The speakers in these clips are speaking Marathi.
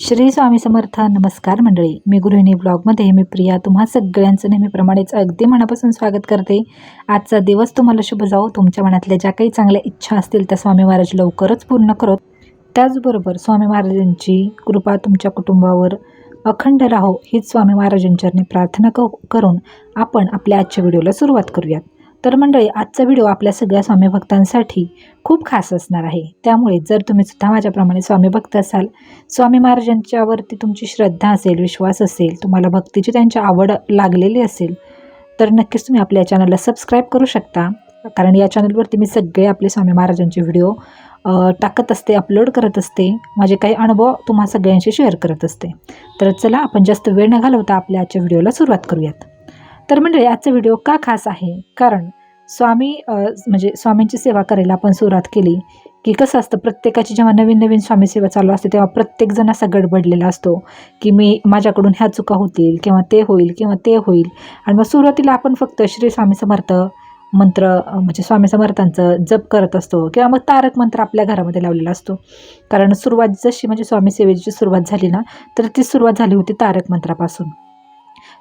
श्री स्वामी समर्थ नमस्कार मंडळी. मी गृहिणी ब्लॉगमध्ये मी प्रिया. तुम्हा सगळ्यांचं नेहमीप्रमाणेच अगदी मनापासून स्वागत करते. आजचा दिवस तुम्हाला शुभ जाओ तुमच्या मनातल्या ज्या काही चांगल्या इच्छा असतील त्या स्वामी महाराज लवकरच पूर्ण करत. त्याचबरोबर स्वामी महाराजांची कृपा तुमच्या कुटुंबावर अखंड राहो. हीच स्वामी महाराजांच्या प्रार्थना क करून आपण आपल्या आजच्या व्हिडिओला सुरुवात करूयात. तर मंडळी आजचा व्हिडिओ आपल्या सगळ्या स्वामी भक्तांसाठी खूप खास असणार आहे. त्यामुळे जर तुम्ही सुद्धा माझ्याप्रमाणे स्वामी भक्त असाल स्वामी महाराजांच्यावरती तुमची श्रद्धा असेल विश्वास असेल तुम्हाला भक्तीची त्यांची आवड लागलेली असेल तर नक्कीच तुम्ही आपल्या चॅनलला सबस्क्राईब करू शकता. कारण या चॅनलवरती मी सगळे आपले स्वामी महाराजांचे व्हिडिओ टाकत असते अपलोड करत असते. माझे काही अनुभव तुम्हा सगळ्यांशी शेअर करत असते. तर चला आपण जास्त वेळ न घालवता आपल्या आजच्या व्हिडिओला सुरुवात करूयात. तर मंडळी आजचा व्हिडिओ का खास आहे? कारण स्वामी म्हणजे स्वामींची सेवा करायला आपण सुरुवात केली की कसं असतं प्रत्येकाची जेव्हा नवीन नवीन स्वामी सेवा चालू असते तेव्हा प्रत्येकजण असा गडबडलेला असतो की मी माझ्याकडून ह्या चुका होतील किंवा ते होईल किंवा ते होईल. आणि मग सुरुवातीला आपण फक्त श्री स्वामी समर्थ मंत्र म्हणजे स्वामी समर्थांचं जप करत असतो किंवा मग तारक मंत्र आपल्या घरामध्ये लावलेला असतो. कारण सुरुवात जशी म्हणजे स्वामी सेवेची सुरुवात झाली ना तर ती सुरुवात झाली होती तारक मंत्रापासून.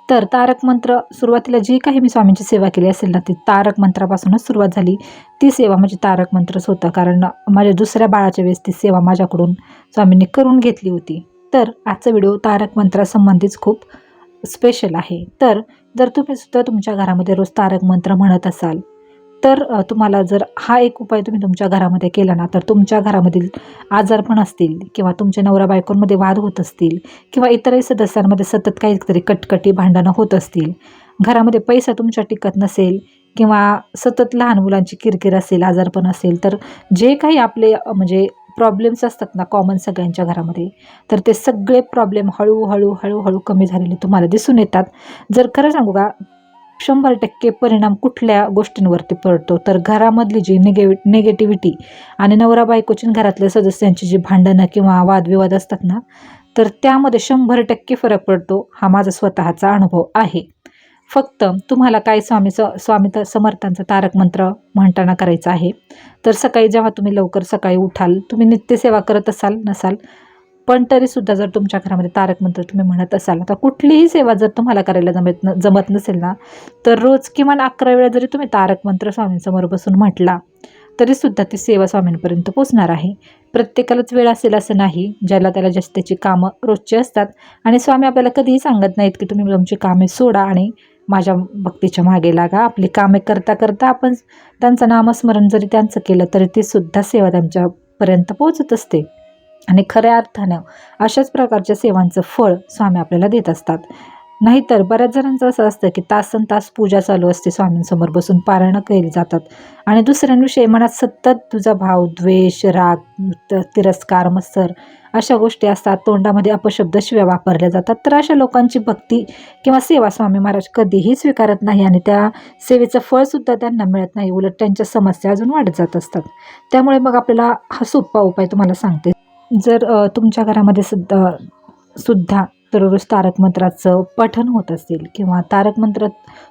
तर तारक मंत्र सुरुवातीला जी काही मी स्वामींची सेवा केली असेल ना ती तारक मंत्रापासूनच सुरुवात झाली. ती सेवा म्हणजे तारक मंत्रच होतं. कारण माझ्या दुसऱ्या बाळाच्या वेळेस ती सेवा माझ्याकडून स्वामींनी करून घेतली होती. तर आजचा व्हिडिओ तारक मंत्रासंबंधीच खूप स्पेशल आहे. तर जर तुम्ही सुद्धा तुमच्या घरामध्ये रोज तारक मंत्र म्हणत असाल तर तुम्हाला जर हा एक उपाय तुम्ही तुमच्या घरामध्ये केला ना तर तुमच्या घरामधील आजारपण असतील किंवा तुमच्या नवरा बायकोंमध्ये वाद होत असतील किंवा इतरही सदस्यांमध्ये सतत काहीतरी कटकटी भांडणं होत असतील घरामध्ये पैसा तुमच्या टिकत नसेल किंवा सतत लहान मुलांची किरकिर असेल आजारपण असेल तर जे काही आपले म्हणजे प्रॉब्लेम्स असतात ना कॉमन सगळ्यांच्या घरामध्ये तर ते सगळे प्रॉब्लेम हळूहळू हळूहळू कमी झालेले तुम्हाला दिसून येतात. जर खरं सांगू का शंभर टक्के परिणाम कुठल्या गोष्टींवरती पडतो? तर घरामधली जी निगे निगेटिव्हिटी आणि नवरा बायकोची घरातल्या सदस्यांची जी भांडणं किंवा वादविवाद असतात ना तर त्यामध्ये शंभर टक्के फरक पडतो हा माझा स्वतःचा अनुभव आहे. फक्त तुम्हाला काय स्वामी स स्वामी समर्थांचा तारक मंत्र म्हणताना करायचा आहे? तर सकाळी जेव्हा तुम्ही लवकर सकाळी उठाल तुम्ही नित्यसेवा करत असाल नसाल पण तरीसुद्धा जर तुमच्या घरामध्ये तारक मंत्र तुम्ही म्हणत असाल तर कुठलीही सेवा जर तुम्हाला करायला जमत न जमत नसेल ना तर रोज किमान अकरा वेळा जरी तुम्ही तारक मंत्र स्वामींसमोर बसून म्हटला तरीसुद्धा ती सेवा स्वामींपर्यंत पोचणार आहे. प्रत्येकालाच वेळ असेल असं नाही ज्याला त्याला जास्त त्याची कामं रोजची असतात. आणि स्वामी आपल्याला कधीही सांगत नाहीत की तुम्ही तुमची कामे सोडा आणि माझ्या भक्तीच्या मागे लागा. आपली कामे करता करता आपण त्यांचं नामस्मरण जरी त्यांचं केलं तरी ती सुद्धा सेवा त्यांच्यापर्यंत पोहोचत असते. आणि खऱ्या अर्थानं अशाच प्रकारच्या सेवांचं फळ स्वामी आपल्याला देत असतात. नाहीतर बऱ्याच जणांचं असं असतं की तासन तास पूजा चालू असते स्वामींसमोर बसून पारायणं केली जातात. आणि दुसऱ्यांविषयी मनात सतत तुझा भाव द्वेष राग त- तिरस्कार मत्सर अशा गोष्टी असतात तोंडामध्ये अपशब्द शिव्या वापरल्या जातात. तर अशा लोकांची भक्ती किंवा सेवा स्वामी महाराज कधीही स्वीकारत नाही आणि त्या सेवेचं फळसुद्धा त्यांना मिळत नाही. उलट त्यांच्या समस्या अजून वाढत जात असतात. त्यामुळे मग आपल्याला हा सोपा उपाय तुम्हाला सांगते. जर तुमच्या घरामध्ये सुद्धा सुद्धा दररोज तारक मंत्राचं पठण होत असेल किंवा तारक मंत्र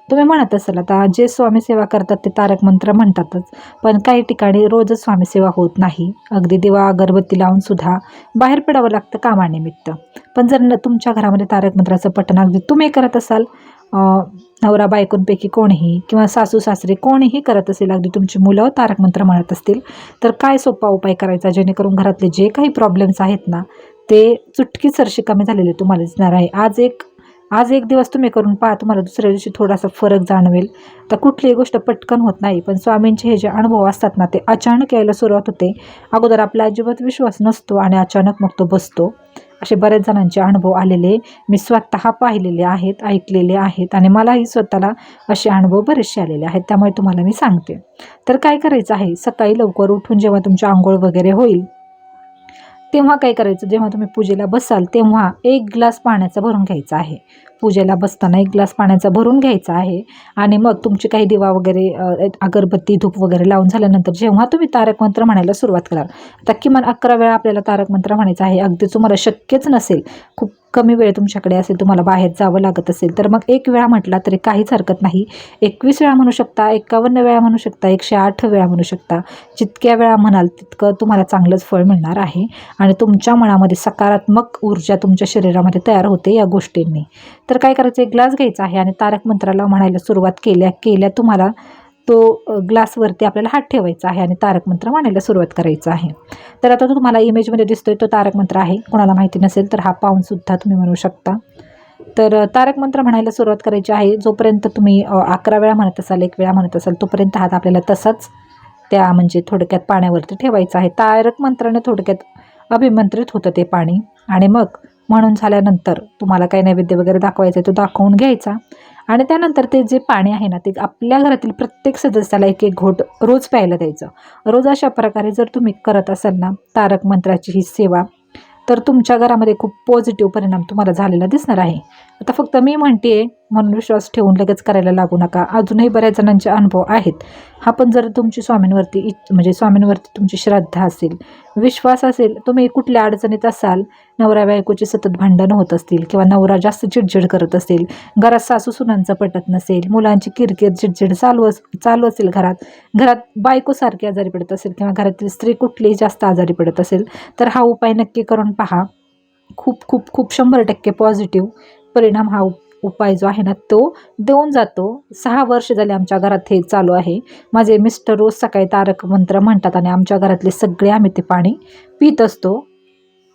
तुम्ही म्हणत असाल आता जे स्वामी सेवा करतात ते तारक मंत्र म्हणतातच पण काही ठिकाणी रोजच स्वामी सेवा होत नाही. अगदी दिवा अगरबत्ती लावून सुद्धा बाहेर पडावं लागतं कामानिमित्त. पण जर न तुमच्या घरामध्ये तारक मंत्राचं पठण अगदी तुम्ही करत असाल नवरा बायकोंपैकी कोणीही किंवा सासू सासरे कोणीही करत असेल अगदी तुमची मुलं तारक मंत्र म्हणत असतील तर काय सोपा उपाय करायचा? जेणेकरून घरातले जे काही प्रॉब्लेम्स आहेत ना ते चुटकी सरशी कमी झालेले तुम्हाला दिसणार आहे. आज एक आज एक दिवस तुम्ही करून पहा तुम्हाला दुसऱ्या दिवशी थोडासा फरक जाणवेल. तर कुठलीही गोष्ट पटकन होत नाही पण स्वामींचे हे जे अनुभव असतात ना ते अचानक यायला सुरुवात होते. अगोदर आपला अजिबात विश्वास नसतो आणि अचानक मग तो बसतो. असे बऱ्याच जणांचे अनुभव आलेले मी स्वतः पाहिलेले आहेत ऐकलेले आहेत आणि मलाही स्वतःला असे अनुभव बरेचसे आलेले आहेत त्यामुळे तुम्हाला मी सांगते. तर काय करायचं आहे? सकाळी लवकर उठून जेव्हा तुमची आंघोळ वगैरे होईल तेव्हा काय करायचं? जेव्हा तुम्ही पूजेला बसाल तेव्हा एक ग्लास पाण्याचा भरून घ्यायचा आहे. पूजेला बसताना एक ग्लास पाण्याचा भरून घ्यायचा आहे. आणि मग तुमची काही दिवा वगैरे अगरबत्ती धूप वगैरे लावून झाल्यानंतर जेव्हा तुम्ही तारक मंत्र म्हणायला सुरुवात कराल आता किमान अकरा वेळा आपल्याला तारक मंत्र म्हणायचं आहे. अगदी तुम्हाला शक्यच नसेल. खूप कमी वेळ तुमच्याकडे असेल तुम्हाला बाहेर जावं लागत असेल तर मग एक वेळा म्हटला तरी काहीच हरकत नाही. एकवीस वेळा म्हणू शकता एकावन्न वेळा म्हणू शकता एकशे आठ वेळा म्हणू शकता. जितक्या वेळा म्हणाल तितकं तुम्हाला चांगलंच फळ मिळणार आहे. आणि तुमच्या मनामध्ये सकारात्मक ऊर्जा तुमच्या शरीरामध्ये तयार होते या गोष्टींनी. तर काय करायचं? एक ग्लास घ्यायचा आहे आणि तारक मंत्राला म्हणायला सुरुवात केल्या केल्या तुम्हाला तो ग्लासवरती आपल्याला हात ठेवायचा आहे आणि तारक मंत्र म्हणायला सुरुवात करायचं आहे. तर आता तो तुम्हाला इमेजमध्ये दिसतोय तो तारक मंत्र आहे. कोणाला माहिती नसेल तर हा पाहूनसुद्धा तुम्ही म्हणू शकता. तर तारक मंत्र म्हणायला सुरुवात करायची आहे. जोपर्यंत तुम्ही अकरा वेळा म्हणत असाल एक वेळा म्हणत असाल तोपर्यंत हात आपल्याला तसाच त्या म्हणजे थोडक्यात पाण्यावरती ठेवायचं आहे. तारक मंत्राने थोडक्यात अभिमंत्रित होतं ते पाणी. आणि मग म्हणून झाल्यानंतर तुम्हाला काही नैवेद्य वगैरे दाखवायचं आहे तो दाखवून घ्यायचा. आणि त्यानंतर ते जे पाणी आहे ना ते आपल्या घरातील प्रत्येक सदस्याला एक एक घोट रोज प्यायला द्यायचं. रोज अशा प्रकारे जर तुम्ही करत असाल ना तारक मंत्राची ही सेवा तर तुमच्या घरामध्ये खूप पॉझिटिव्ह परिणाम तुम्हाला झालेला दिसणार आहे. आता फक्त मी म्हणते म्हणून विश्वास ठेवून लगेच करायला लागू नका. अजूनही बऱ्याच जणांचे अनुभव आहेत. हा पण जर तुमची स्वामींवरती इच म्हणजे स्वामींवरती तुमची श्रद्धा असेल विश्वास असेल तुम्ही कुठल्या अडचणीत असाल नवरा बायकोची सतत भांडणं होत असतील किंवा नवरा जास्त चिडचिड करत असेल घरात सासू सुनांचं पटत नसेल मुलांची किरकिर चिडचिड चालू अस चालू असेल घरात घरात बायको सारखी आजारी पडत असेल किंवा घरातील स्त्री कुठलीही जास्त आजारी पडत असेल तर हा उपाय नक्की करून पहा. खूप खूप खूप शंभर टक्के पॉझिटिव्ह परिणाम हा उपाय जो आहे ना तो देऊन जातो. सहा वर्ष झाले आमच्या घरात हे चालू आहे. माझे मिस्टर रोज सकाळी तारक मंत्र म्हणतात आणि आमच्या घरातले सगळे आम्ही ते पाणी पित असतो.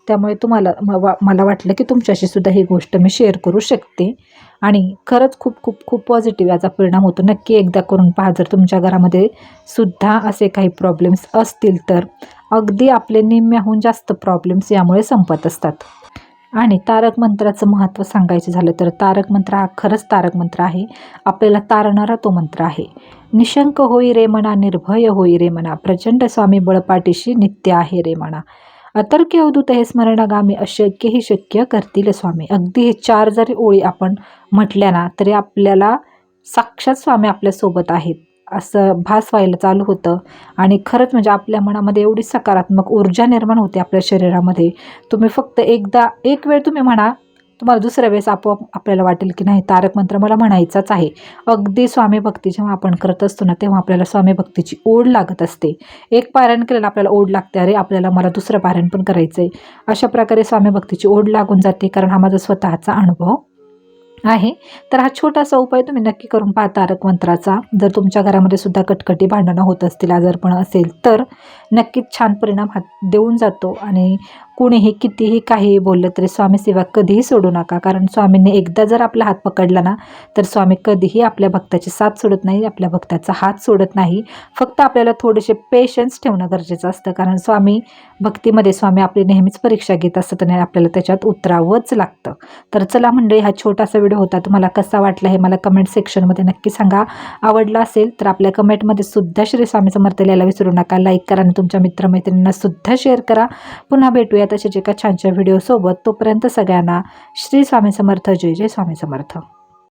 त्यामुळे तुम्हाला म- वा- मला वाटलं की तुमच्याशी सुद्धा ही गोष्ट मी शेअर करू शकते. आणि खरंच खूप खूप खूप पॉझिटिव्ह याचा परिणाम होतो. नक्की एकदा करून पहा. जर तुमच्या घरामध्ये सुद्धा असे काही प्रॉब्लेम्स असतील तर अगदी आपले निम्म्याहून जास्त प्रॉब्लेम्स यामुळे संपत असतात. आणि तारक मंत्राचं महत्त्व सांगायचं झालं तर तारक मंत्र हा खरंच तारक मंत्र आहे. आपल्याला तारणारा तो मंत्र आहे. निशंक होई रे म्हणा निर्भय होई रे म्हणा प्रचंड स्वामी बळपाठीशी नित्य आहे रे म्हणा अतर्क्य अवधूत हे स्मरणगामी अशक्य ही शक्य करतील स्वामी. अगदी हे चार जरी ओळी आपण म्हटल्या ना तरी आपल्याला साक्षात स्वामी आपल्यासोबत आहेत. असं भास व्हायला चालू होतं. आणि खरंच म्हणजे आपल्या मनामध्ये एवढी सकारात्मक ऊर्जा निर्माण होते आपल्या शरीरामध्ये. तुम्ही फक्त एकदा एक वेळ तुम्ही म्हणा तुम्हाला दुसऱ्या वेळेस आपोआप आपल्याला वाटेल की नाही तारक मंत्र मला म्हणायचाच आहे. अगदी स्वामी भक्ती जेव्हा आपण करत असतो ना तेव्हा आपल्याला स्वामी भक्तीची ओढ लागत असते. एक पारायण केलेलं आपल्याला ओढ लागते अरे आपल्याला मला दुसरं पारायण पण करायचं आहे अशा प्रकारे स्वामी भक्तीची ओढ लागून जाते कारण हा माझा स्वतःचा अनुभव. आहे. तर हा छोटासा उपाय तुम्ही नक्की करून पहा तारक मंत्राचा जर तुमच्या घरामध्ये सुद्धा कटकटी भांडणं होत असतील आजारपण असेल तर नक्कीच छान परिणाम हा देऊन जातो आणि कुणीही कितीही काहीही बोललं तरी स्वामी सेवा कधीही सोडू नका. कारण स्वामींनी एकदा जर आपला हात पकडला ना तर स्वामी कधीही आपल्या भक्ताची साथ सोडत नाही आपल्या भक्ताचा हात सोडत नाही. फक्त आपल्याला थोडेसे पेशन्स ठेवणं गरजेचं असतं. कारण स्वामी भक्तीमध्ये स्वामी आपली नेहमीच परीक्षा घेत असतात आणि आपल्याला त्याच्यात उतरावंच लागतं. तर चला मंडळी हा छोटासा व्हिडिओ होता. तुम्हाला कसा वाटला हे मला कमेंट सेक्शनमध्ये नक्की सांगा. आवडला असेल तर आपल्या कमेंटमध्ये सुद्धा श्री स्वामी समर्थ लिहायला विसरू नका. लाईक करा आणि तुमच्या मित्रमैत्रिणींना सुद्धा शेअर करा. पुन्हा भेटूया. तसेच एका छानशा व्हिडिओसोबत तोपर्यंत सगळ्यांना श्री स्वामी समर्थ जय जय स्वामी समर्थ.